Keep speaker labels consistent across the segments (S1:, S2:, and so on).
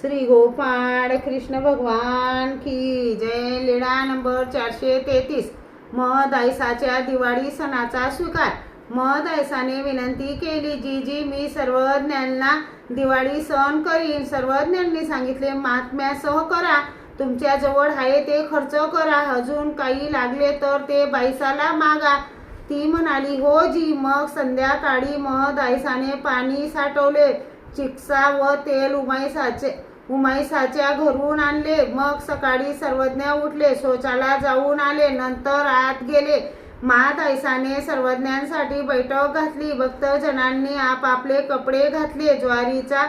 S1: श्री गोपाळ कृष्ण भगवान की जय. लीळा नंबर चारशे तेहतीस. महदायसाच्या दिवाळी सणाचा स्वीकार. महदायसाने विनंती केली जी जी मी सर्वज्ञांना दिवाळी सण करीन. सर्वज्ञांनी सांगितले महात्म्यासह करा. तुमच्या जवळ आहे ते खर्च करा. अजून काही लागले तर ते बाईसाला मागा. ती म्हणाली हो जी. मग संध्याकाळी महदायसाने पाणी साठवले. चिकसा व तेल उमाईसाचे उमाईसाच्या घरून आणले. मग सकाळी सर्वज्ञ उठले. शौचाला जाऊन आले. नंतर आत गेले. महादायसाने सर्वज्ञांसाठी बैठक घातली. भक्तजनांनी आपापले कपडे घातले. ज्वारीचा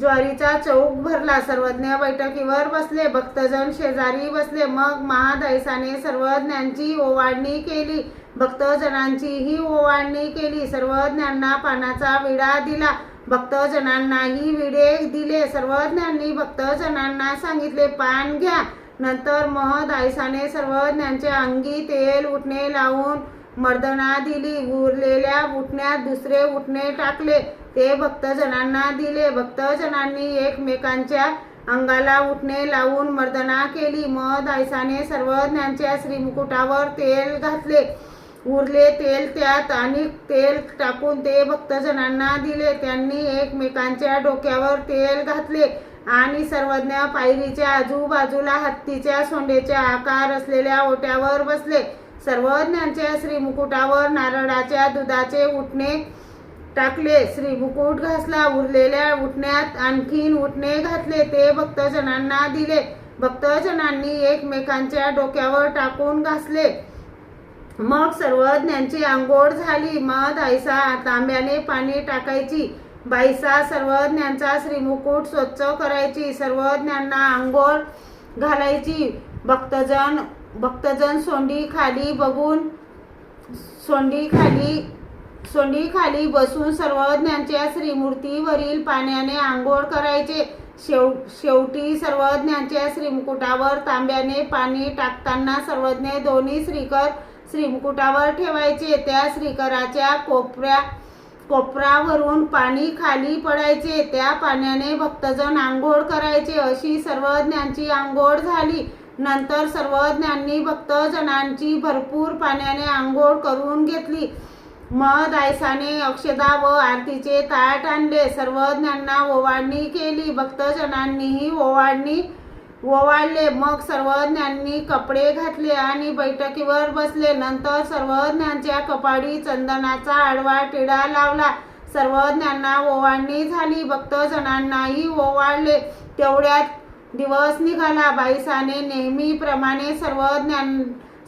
S1: ज्वारीचा चौक भरला. सर्वज्ञ बैठकीवर बसले. भक्तजन शेजारी बसले. मग महादैसाने सर्वज्ञांची ओवाळणी केली. भक्तजनांचीही ओवाळणी केली. सर्वज्ञांना पानाचा विडा दिला. भक्तजनांनाही विडे दिले. सर्वज्ञांनी भक्तजनांना सांगितले पान घ्या. नंतर महदायसाने सर्वज्ञांच्या अंगी तेल उठणे लावून मर्दना दिली. उरलेल्या उठण्यात दुसरे उठणे टाकले. ते भक्तजनांना दिले. भक्तजनांनी एकमेकांच्या अंगाला उठणे लावून मर्दना केली. महदायसाने सर्वज्ञांच्या श्रीमुकुटावर तेल घातले. उरले तेल त्यात आणि तेल टाकून ते भक्तजनांना दिले. त्यांनी एकमेकांच्या डोक्यावर तेल घातले आणि सर्वज्ञ पायरीच्या आजूबाजूला हत्तीच्या सोंडेच्या आकार असलेल्या ओट्यावर बसले. सर्वज्ञांच्या श्रीमुकुटावर नारळाच्या दुधाचे उठणे टाकले. श्रीमुकुट घासला. उरलेल्या उठण्यात आणखीन उठणे घातले. ते भक्तजनांना दिले. भक्तजनांनी एकमेकांच्या डोक्यावर टाकून घासले. मग सर्वज्ञांची आंघोळ झाली. मग आयसा तांब्याने पाणी टाकायची. बाईसा सर्वज्ञांचा श्रीमुकुट स्वच्छ करायची. सर्वज्ञांना आंघोळ घालायची. भक्तजन भक्तजन सोंडी खाली बघून सोंडी खाली सोंडी खाली बसून सर्वज्ञांच्या श्रीमूर्तीवरील पाण्याने आंघोळ करायचे. शेव शेवटी सर्वज्ञांच्या श्रीमुकुटावर तांब्याने पाणी टाकताना सर्वज्ञ दोन्ही श्रीकर श्रीमुकुटावर ठेवायचे. त्या श्रीकराच्या कोपऱ्या कोपरावरून पाणी खाली पडायचे. त्या पाण्याने भक्तजन आंघोळ करायचे. अशी सर्वज्ञांची आंघोळ झाली. नंतर सर्वज्ञांनी भक्तजनांची भरपूर पाण्याने आंघोळ करून घेतली. मध आयसाने अक्षदा व आरतीचे ताट आणले. सर्वज्ञांना ओवाळणी केली. भक्तजनांनीही ओवाळणी ओवाळले. मग सर्वज्ञांनी कपडे घातले आणि बैठकीवर बसले. नंतर सर्वज्ञांच्या कपाडी चंदनाचा आडवा टिळा लावला. सर्वज्ञांना ओवाळणी झाली. भक्तजनांनाही ओवाळले. तेवढ्यात दिवस निघाला. बाईसाने नेहमीप्रमाणे सर्वज्ञान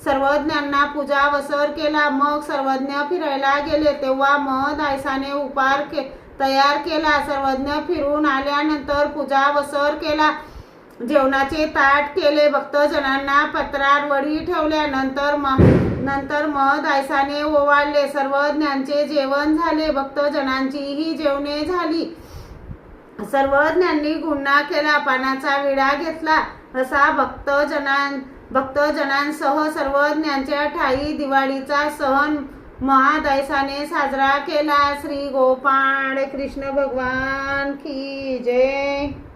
S1: सर्वज्ञांना पूजा वसर केला. मग सर्वज्ञ फिरायला गेले. तेव्हा महद आयसाने उपार के तयार केला. सर्वज्ञ फिरून आल्यानंतर पूजा वसर केला. जेवणाचे ताट केले. भक्तजनांना पत्रात वडी ठेवल्या नंतर म नंतर महद आयसाने ओवाळले. सर्वज्ञांचे जेवण झाले. भक्तजनांचीही जेवणे झाली. सर्वज्ञांनी गुन्हा केला. पानाचा विडा घेतला. असा भक्तजनां भक्तजनांसह सर्वज्ञांच्या ठाई दिवाळीचा सण महादैसाने साजरा केला. श्री गोपाळ कृष्ण भगवान की जय.